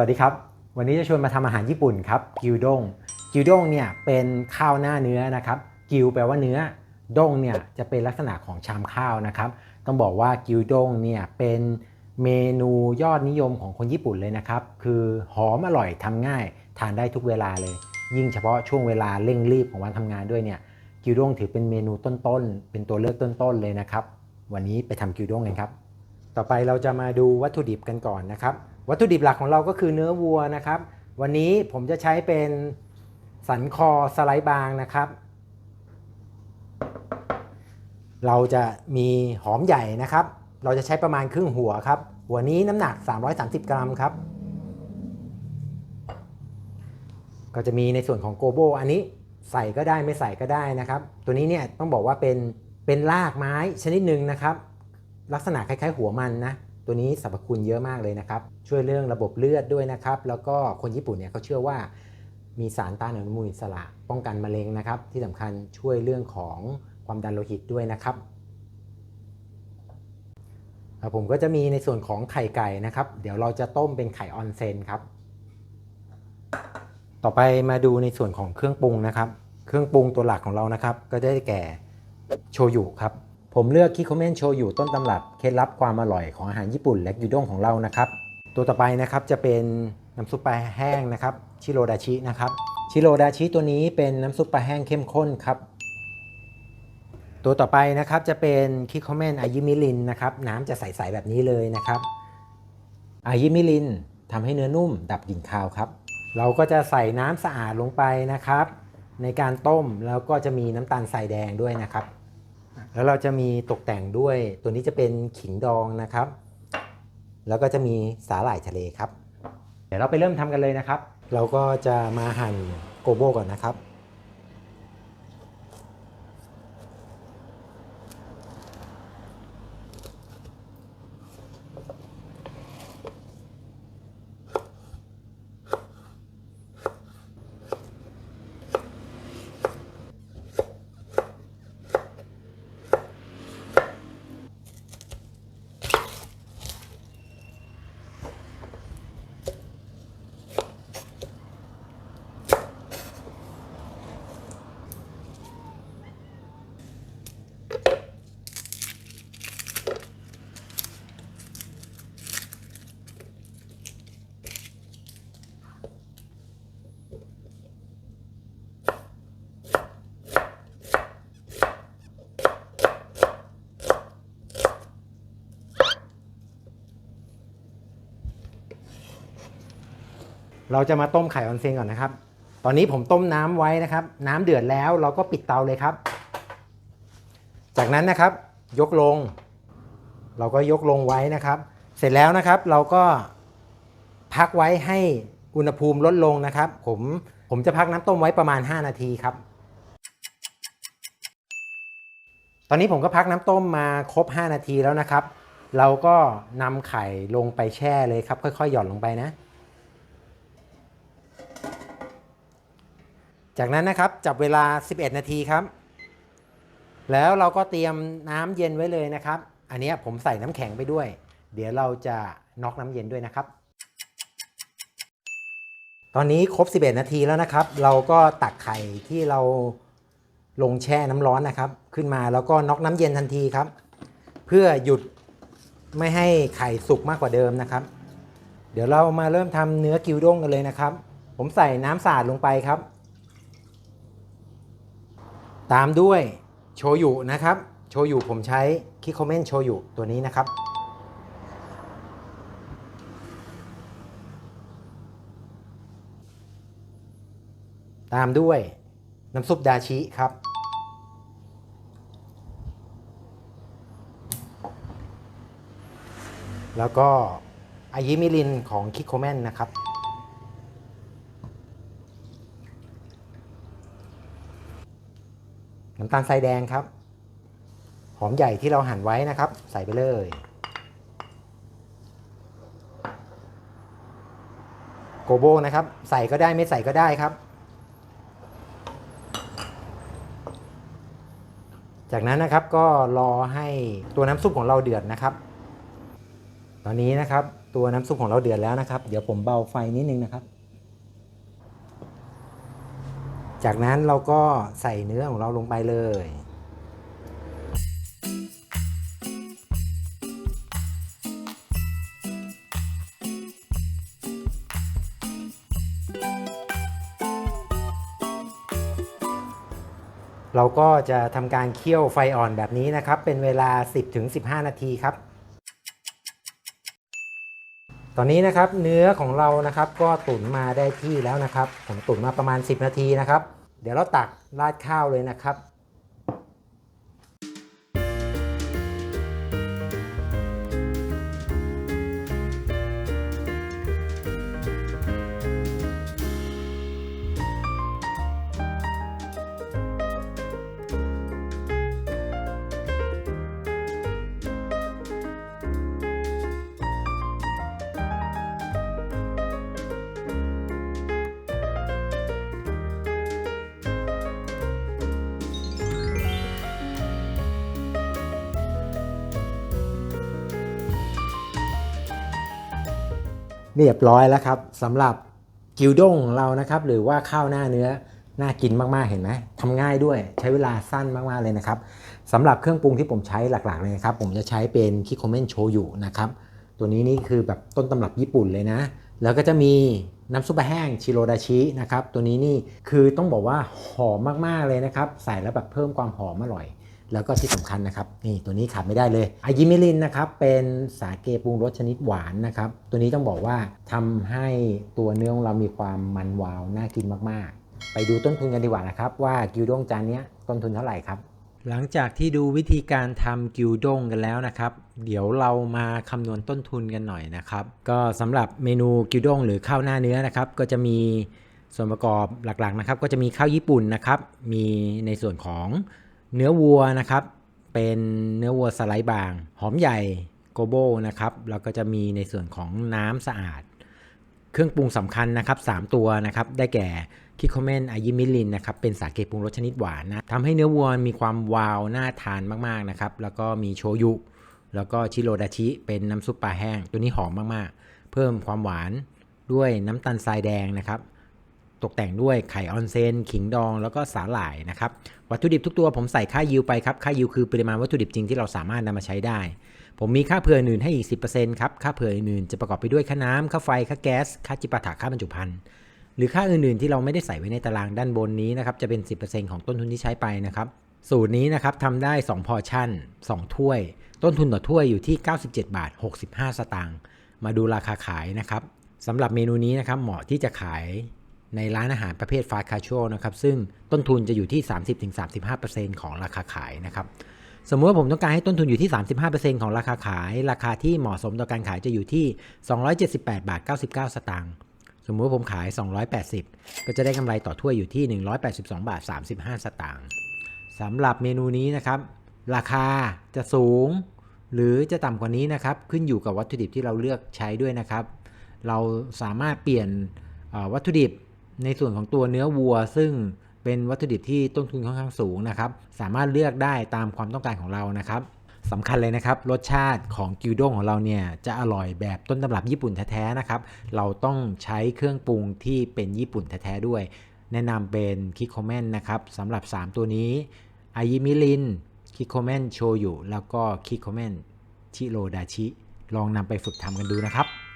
วัสดีครับ วันนี้จะชวนมาทำอาหารญี่ปุ่นครับกิวด้งกิวด้งเนี่ยเป็นข้าวหน้าเนื้อนะครับกิวแปลว่าเนื้อด้งเนี่ยจะเป็นลักษณะของชามข้าวนะครับ ต้องบอกว่ากิวด้งเนี่ยเป็นเมนูยอดนิยมของคนญี่ปุ่นเลยนะครับ คือหอมอร่อยทำง่ายทานได้ทุกเวลาเลย ยิ่งเฉพาะช่วงเวลาเร่งรีบของวันทำงานด้วยเนี่ยกิวด้งถือเป็นเมนูต้นๆ เป็นตัวเลือกต้นๆเลยนะครับ วันนี้ไปทำกิวด้งกันครับ ต่อไปเราจะมาดูวัตถุดิบกันก่อนนะครับ วัตถุดิบหลักของเราก็คือเนื้อวัวนะครับ วันนี้ผมจะใช้เป็นสันคอสไลด์บางนะครับ เราจะมีหอมใหญ่นะครับ เราจะใช้ประมาณครึ่งหัวครับ หัวนี้น้ำหนัก 330 กรัมครับ ก็จะมีในส่วนของโกโบอันนี้ใส่ก็ได้ไม่ใส่ก็ได้นะครับ ตัวนี้เนี่ยต้องบอกว่าเป็นเป็นรากไม้ชนิดหนึ่งนะครับ ลักษณะคล้ายๆ หัวมันนะ ตัวนี้สรรพคุณเยอะมากเลยนะครับ ช่วยเรื่องระบบเลือดด้วยนะครับ แล้วก็คนญี่ปุ่นเนี่ยเขาเชื่อว่า มีสารต้านอนุมูลอิสระ ป้องกันมะเร็งนะครับ ที่สำคัญช่วยเรื่องของความดันโลหิตด้วยนะครับแล้วผมก็จะมีในส่วนของไข่ไก่นะครับ เดี๋ยวเราจะต้มเป็นไข่ออนเซนครับ ต่อไปมาดูในส่วนของเครื่องปรุงนะครับ เครื่องปรุงตัวหลักของเรานะครับ ก็ได้แก่โชยุครับ ผมเลือกคิโคเมนโชยุต้นตำรับเคล็ดลับความอร่อยของอาหารญี่ปุ่นและยูด้งของเรานะครับ ตัวต่อไปนะครับจะเป็นน้ำซุปปลาแห้งนะครับชิโรดาชินะครับชิโรดาชิตัวนี้เป็นน้ำซุปปลาแห้งเข้มข้นครับ ตัวต่อไปนะครับจะเป็นคิโคเมนอายิมิลินนะครับน้ำจะใสๆแบบนี้เลยนะครับอายิมิลินทำให้เนื้อนุ่มดับกลิ่นคาวครับ เราก็จะใส่น้ำสะอาดลงไปนะครับ ในการต้มแล้วก็จะมีน้ำตาลทรายแดงด้วยนะครับ แล้วเราจะมีตกแต่งด้วยตัวนี้จะเป็นขิงดองนะครับ แล้วก็จะมีสาหร่ายทะเลครับ เดี๋ยวเราไปเริ่มทำกันเลยนะครับ เราก็จะมาหั่นโกโบก่อนนะครับ เราจะมาต้มไข่ออนเซนก่อนนะครับ ตอนนี้ผมต้มน้ำไว้นะครับ น้ำเดือดแล้วเราก็ปิดเตาเลยครับ จากนั้นนะครับ ยกลง เราก็ยกลงไว้นะครับ เสร็จแล้วนะครับเราก็พักไว้ให้อุณหภูมิลดลงนะครับ ผมผมจะพักน้ำต้มไว้ประมาณ 5 นาทีครับ ตอนนี้ผมก็พักน้ำต้มมาครบ 5 นาทีแล้วนะครับ เราก็นำไข่ลงไปแช่เลยครับ ค่อยๆ หย่อนลงไปนะ จากนั้นนะครับจับเวลา 11 นาทีครับ แล้วเราก็เตรียมน้ำเย็นไว้เลยนะครับ อันนี้ผมใส่น้ำแข็งไปด้วย เดี๋ยวเราจะน็อกน้ำเย็นด้วยนะครับ ตอนนี้ครบ 11 นาทีแล้วนะครับ เราก็ตักไข่ที่เราลงแช่น้ำร้อนนะครับ ขึ้นมาแล้วก็น็อกน้ำเย็นทันทีครับ เพื่อหยุดไม่ให้ไข่สุกมากกว่าเดิมนะครับ เดี๋ยวเรามาเริ่มทำเนื้อกิวด้งกันเลยนะครับ ผมใส่น้ำสาดลงไปครับ ตามด้วยโชยุนะครับ โชยุผมใช้คิโคเมนโชยุตัวนี้นะครับ ตามด้วยน้ำซุปดาชิครับ แล้วก็อายิมิลินของคิโคเมนนะครับ น้ำตาลทรายแดงครับ หอมใหญ่ที่เราหั่นไว้นะครับ ใส่ไปเลย โกโบนะครับ ใส่ก็ได้ไม่ใส่ก็ได้ครับ จากนั้นนะครับก็รอให้ตัวน้ำซุปของเราเดือดนะครับ ตอนนี้นะครับตัวน้ำซุปของเราเดือดแล้วนะครับ เดี๋ยวผมเบาไฟนิดนึงนะครับ จากนั้นเราก็ใส่เนื้อของเราลงไปเลย เราก็จะทำการเคี่ยวไฟอ่อนแบบนี้นะครับ เป็นเวลา 10-15 นาทีครับ ตอนนี้นะครับเนื้อของเรานะครับก็ตุ๋นมาได้ที่แล้วนะครับ ผมตุ๋นมาประมาณ 10 นาทีนะครับ เดี๋ยวเราตักราดข้าวเลยนะครับ เรียบร้อยแล้วครับสำหรับกิวด้งเรานะครับ หรือว่าข้าวหน้าเนื้อน่ากินมากๆเห็นไหมทำง่ายด้วยใช้เวลาสั้นมากๆเลยนะครับสำหรับเครื่องปรุงที่ผมใช้หลักๆเลยนะครับ ผมจะใช้เป็นคิโคเมนโชยุนะครับตัวนี้นี่คือแบบต้นตำรับญี่ปุ่นเลยนะ แล้วก็จะมีน้ำซุปแห้งชิโรดาชินะครับตัวนี้นี่คือต้องบอกว่าหอมมากๆเลยนะครับ ใส่แล้วแบบเพิ่มความหอมอร่อย แล้วก็ที่สำคัญนะครับนี่ตัวนี้ขาดไม่ได้เลยอายิมิลินนะครับเป็นสาเกปรุงรสชนิดหวานนะครับ ตัวนี้ต้องบอกว่าทำให้ตัวเนื้อของเรามีความมันวาวน่ากินมากๆ ไปดูต้นทุนกันดีกว่านะครับ ว่ากิวด้งจานนี้ต้นทุนเท่าไหร่ครับ หลังจากที่ดูวิธีการทำกิวด้งกันแล้วนะครับ เดี๋ยวเรามาคำนวณต้นทุนกันหน่อยนะครับ ก็สำหรับเมนูกิวด้งหรือข้าวหน้าเนื้อนะครับ ก็จะมีส่วนประกอบหลักๆนะครับ ก็จะมีข้าวญี่ปุ่นนะครับ มีในส่วนของ เนื้อวัวนะครับ เป็นเนื้อวัวสไลด์บาง หอมใหญ่โกโบนะครับแล้วก็จะมีในส่วนของน้ำสะอาด เครื่องปรุงสำคัญนะครับ 3 ตัวนะครับ ได้แก่คิโคเมนอายิมิลินนะครับ เป็นสาเกปรุงรสชนิดหวานนะทำให้เนื้อวัวมีความวาวน่าทานมากๆนะครับ แล้วก็มีโชยุ แล้วก็ชิโรดาชิ เป็นน้ำซุปปลาแห้ง ตัวนี้หอมมากๆ เพิ่มความหวานด้วยน้ำตาลทรายแดงนะครับ ตกแต่งด้วยไข่ออนเซนขิงดองแล้วก็สาหร่ายนะครับวัตถุดิบทุกตัวผมใส่ค่ายิวไปครับค่ายิวคือปริมาณวัตถุดิบจริงที่เราสามารถนำมาใช้ได้ ผมมีค่าเผื่ออื่นให้อีก 10%ครับค่าเผื่ออื่นจะประกอบไปด้วยค่าน้ำค่าไฟค่าแก๊สค่าจิปาถะค่าบรรจุภัณฑ์หรือค่าอื่นๆที่เราไม่ได้ใส่ไว้ในตารางด้านบนนี้นะครับจะเป็น 10%ของต้นทุนที่ใช้ไปนะครับสูตรนี้นะครับทำได้ 2 พอชั่น 2 ถ้วย ต้นทุนต่อถ้วยอยู่ที่ 97 บาท 65 สตางค์มาดูราคาขายนะครับสำหรับเมนูนี้นะครับเหมาะที่จะขาย ในร้านอาหารประเภทฟาสต์คาชวลนะครับซึ่งต้นทุนจะอยู่ที่ 30-35%ของราคาขายนะครับสมมติว่าผมต้องการให้ต้นทุนอยู่ที่ 35%ของราคาขาย ราคาที่เหมาะสมต่อการขายจะอยู่ที่ 278บาท99 สตางค์สมมติว่าผมขาย 280 ก็จะได้กำไรต่อถ้วยอยู่ที่ 182บาท35 สตางค์สำหรับเมนูนี้นะครับ ราคาจะสูง หรือจะต่ำกว่านี้นะครับ ขึ้นอยู่กับวัตถุดิบที่เราเลือกใช้ด้วยนะครับ เราสามารถเปลี่ยนวัตถุดิบ ในส่วนของตัวเนื้อวัว ซึ่งเป็นวัตถุดิบที่ต้นทุนค่อนข้างสูงนะครับ สามารถเลือกได้ตามความต้องการของเรานะครับสำคัญเลยนะครับ รสชาติของกิวด้งของเราเนี่ยจะอร่อยแบบต้นตำรับญี่ปุ่นแท้ๆนะครับ เราต้องใช้เครื่องปรุงที่เป็นญี่ปุ่นแท้ๆด้วย แนะนำเป็นคิโคเมนนะครับสำหรับ 3 ตัวนี้อายิมิลินคิโคเมนโชยุแล้วก็คิโคเมนชิโรดาชิ ลองนำไปฝึกทำกันดูนะครับ